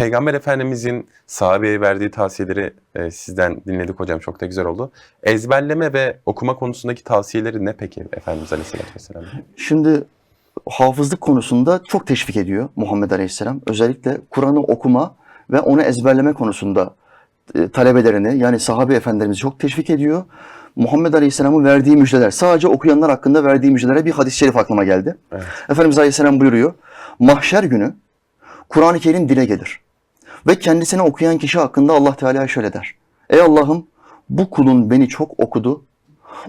Peygamber Efendimizin sahabeye verdiği tavsiyeleri e, sizden dinledik hocam. Çok da güzel oldu. Ezberleme ve okuma konusundaki tavsiyeleri ne peki Efendimiz Aleyhisselatü Vesselam? Şimdi hafızlık konusunda çok teşvik ediyor Muhammed Aleyhisselam. Özellikle Kur'an'ı okuma ve onu ezberleme konusunda e, talebelerini yani sahabe efendilerimizi çok teşvik ediyor. Muhammed Aleyhisselam'ın verdiği müjdeler, sadece okuyanlar hakkında verdiği müjdelere bir hadis-i şerif aklıma geldi. Evet. Efendimiz Aleyhisselam buyuruyor, mahşer günü Kur'an-ı Kerim dile gelir. Ve kendisine okuyan kişi hakkında Allah Teala şöyle der. Ey Allah'ım bu kulun beni çok okudu.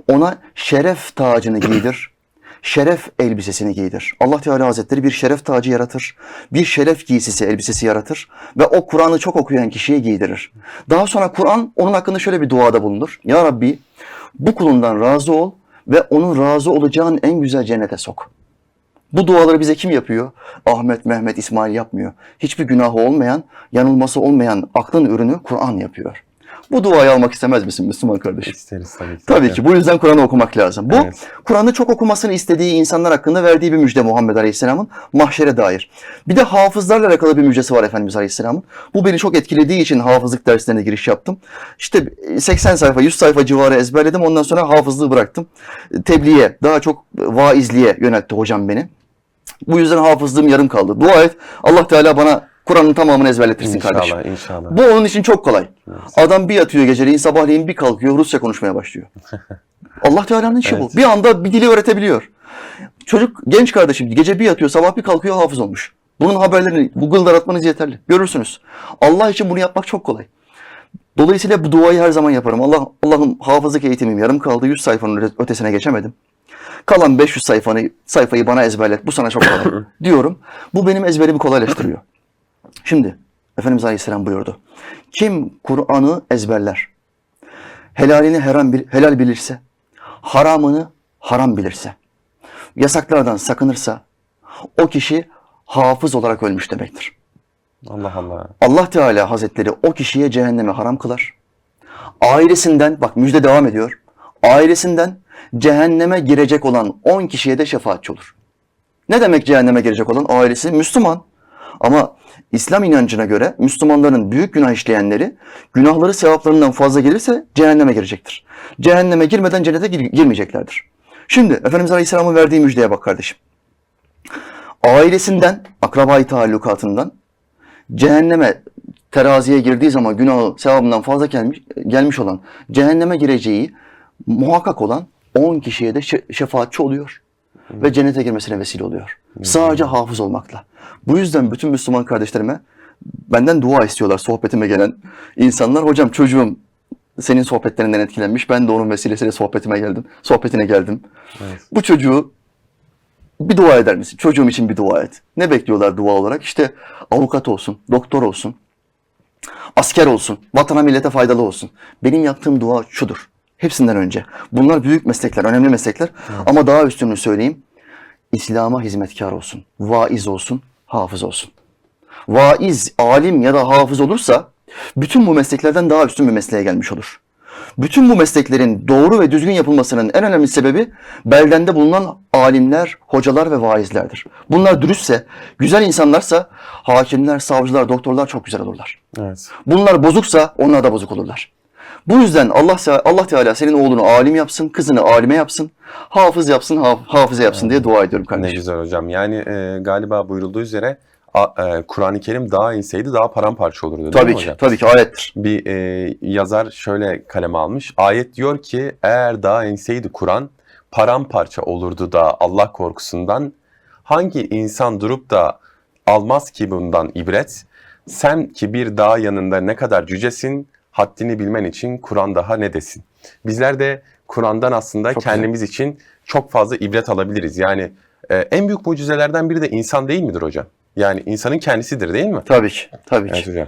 Ona şeref tacını giydir. Şeref elbisesini giydir. Allah Teala Hazretleri bir şeref tacı yaratır. Bir şeref giysisi elbisesi yaratır. Ve o Kur'an'ı çok okuyan kişiye giydirir. Daha sonra Kur'an onun hakkında şöyle bir duada bulunur. Ya Rabbi bu kulundan razı ol ve onun razı olacağın en güzel cennete sok. Bu duaları bize kim yapıyor? Ahmet, Mehmet, İsmail yapmıyor. Hiçbir günahı olmayan, yanılması olmayan aklın ürünü Kur'an yapıyor. Bu duayı almak istemez misin Müslüman kardeşim? İsteriz tabii ki. Tabii ki. Bu yüzden Kur'an'ı okumak lazım. Bu Evet. Kur'an'ı çok okumasını istediği insanlar hakkında verdiği bir müjde Muhammed Aleyhisselam'ın mahşere dair. Bir de hafızlarla alakalı bir müjdesi var Efendimiz Aleyhisselam'ın. Bu beni çok etkilediği için hafızlık derslerine giriş yaptım. İşte 80 sayfa, 100 sayfa civarı ezberledim. Ondan sonra hafızlığı bıraktım. Tebliğe, daha çok vaizliğe yöneltti hocam beni. Bu yüzden hafızlığım yarım kaldı. Dua et. Allah Teala bana Kur'an'ın tamamını ezberletirsin kardeşim. İnşallah, inşallah. Bu onun için çok kolay. Adam bir yatıyor geceleyin sabahleyin bir kalkıyor Rusça konuşmaya başlıyor. Allah Teala'nın işi Evet. bu. Bir anda bir dili öğretebiliyor. Çocuk genç kardeşim gece bir yatıyor sabah bir kalkıyor hafız olmuş. Bunun haberlerini Google'da aratmanız yeterli. Görürsünüz. Allah için bunu yapmak çok kolay. Dolayısıyla bu duayı her zaman yaparım. Allah Allah'ım hafızlık eğitimim yarım kaldı. 100 sayfanın öte- ötesine geçemedim. Kalan 500 sayfanı, sayfayı bana ezberlet. Bu sana çok kolay diyorum. Bu benim ezberimi kolaylaştırıyor. Şimdi Efendimiz Aleyhisselam buyurdu. Kim Kur'an'ı ezberler, helalini haram bil- helal bilirse, haramını haram bilirse, yasaklardan sakınırsa o kişi hafız olarak ölmüş demektir. Allah Allah. Allah Teala Hazretleri o kişiye cehenneme haram kılar. Ailesinden, bak müjde devam ediyor. Ailesinden cehenneme girecek olan 10 kişiye de şefaatçi olur. Ne demek cehenneme girecek olan? Ailesi Müslüman. Ama İslam inancına göre Müslümanların büyük günah işleyenleri günahları sevaplarından fazla gelirse cehenneme girecektir. Cehenneme girmeden cennete gir- girmeyeceklerdir. Şimdi Efendimiz Aleyhisselam'ın verdiği müjdeye bak kardeşim. Ailesinden, akrabayı taallukatından cehenneme teraziye girdiği zaman günahı sevabından fazla gelmiş, gelmiş olan cehenneme gireceği muhakkak olan 10 kişiye de şe- şefaatçi oluyor. Ve cennete girmesine vesile oluyor. Sadece hafız olmakla. Bu yüzden bütün Müslüman kardeşlerime benden dua istiyorlar sohbetime gelen insanlar. Hocam çocuğum senin sohbetlerinden etkilenmiş. Ben de onun vesilesiyle sohbetime geldim. Sohbetine geldim. Evet. Bu çocuğu bir dua eder misin? Çocuğum için bir dua et. Ne bekliyorlar dua olarak? İşte avukat olsun, doktor olsun, asker olsun, vatana millete faydalı olsun. Benim yaptığım dua şudur. Hepsinden önce. Bunlar büyük meslekler, önemli meslekler. Ama daha üstünü söyleyeyim. İslam'a hizmetkar olsun, vaiz olsun, hafız olsun. Vaiz, alim ya da hafız olursa bütün bu mesleklerden daha üstün bir mesleğe gelmiş olur. Bütün bu mesleklerin doğru ve düzgün yapılmasının en önemli sebebi beldende bulunan alimler, hocalar ve vaizlerdir. Bunlar dürüstse, güzel insanlarsa hakimler, savcılar, doktorlar çok güzel olurlar. Evet. Bunlar bozuksa onlar da bozuk olurlar. Bu yüzden Allah Allah Teala senin oğlunu alim yapsın, kızını alime yapsın, hafız yapsın, haf- hafıza yapsın diye dua ediyorum Ne kardeşim. güzel hocam. Yani e, galiba buyurulduğu üzere e, Kur'an-ı Kerim daha inseydi daha paramparça olurdu Tabii ki, hocam? tabii ki ayettir. Bir e, yazar şöyle kaleme almış. Ayet diyor ki eğer daha inseydi Kur'an paramparça olurdu da Allah korkusundan hangi insan durup da almaz ki bundan ibret? Sen ki bir dağ yanında ne kadar cücesin haddini bilmen için Kur'an daha ne desin? Bizler de Kur'an'dan aslında Çok güzel. kendimiz için çok fazla ibret alabiliriz. Yani e, en büyük mucizelerden biri de insan değil midir hocam? Yani insanın kendisidir değil mi? Tabii ki, tabii ki. Evet hocam.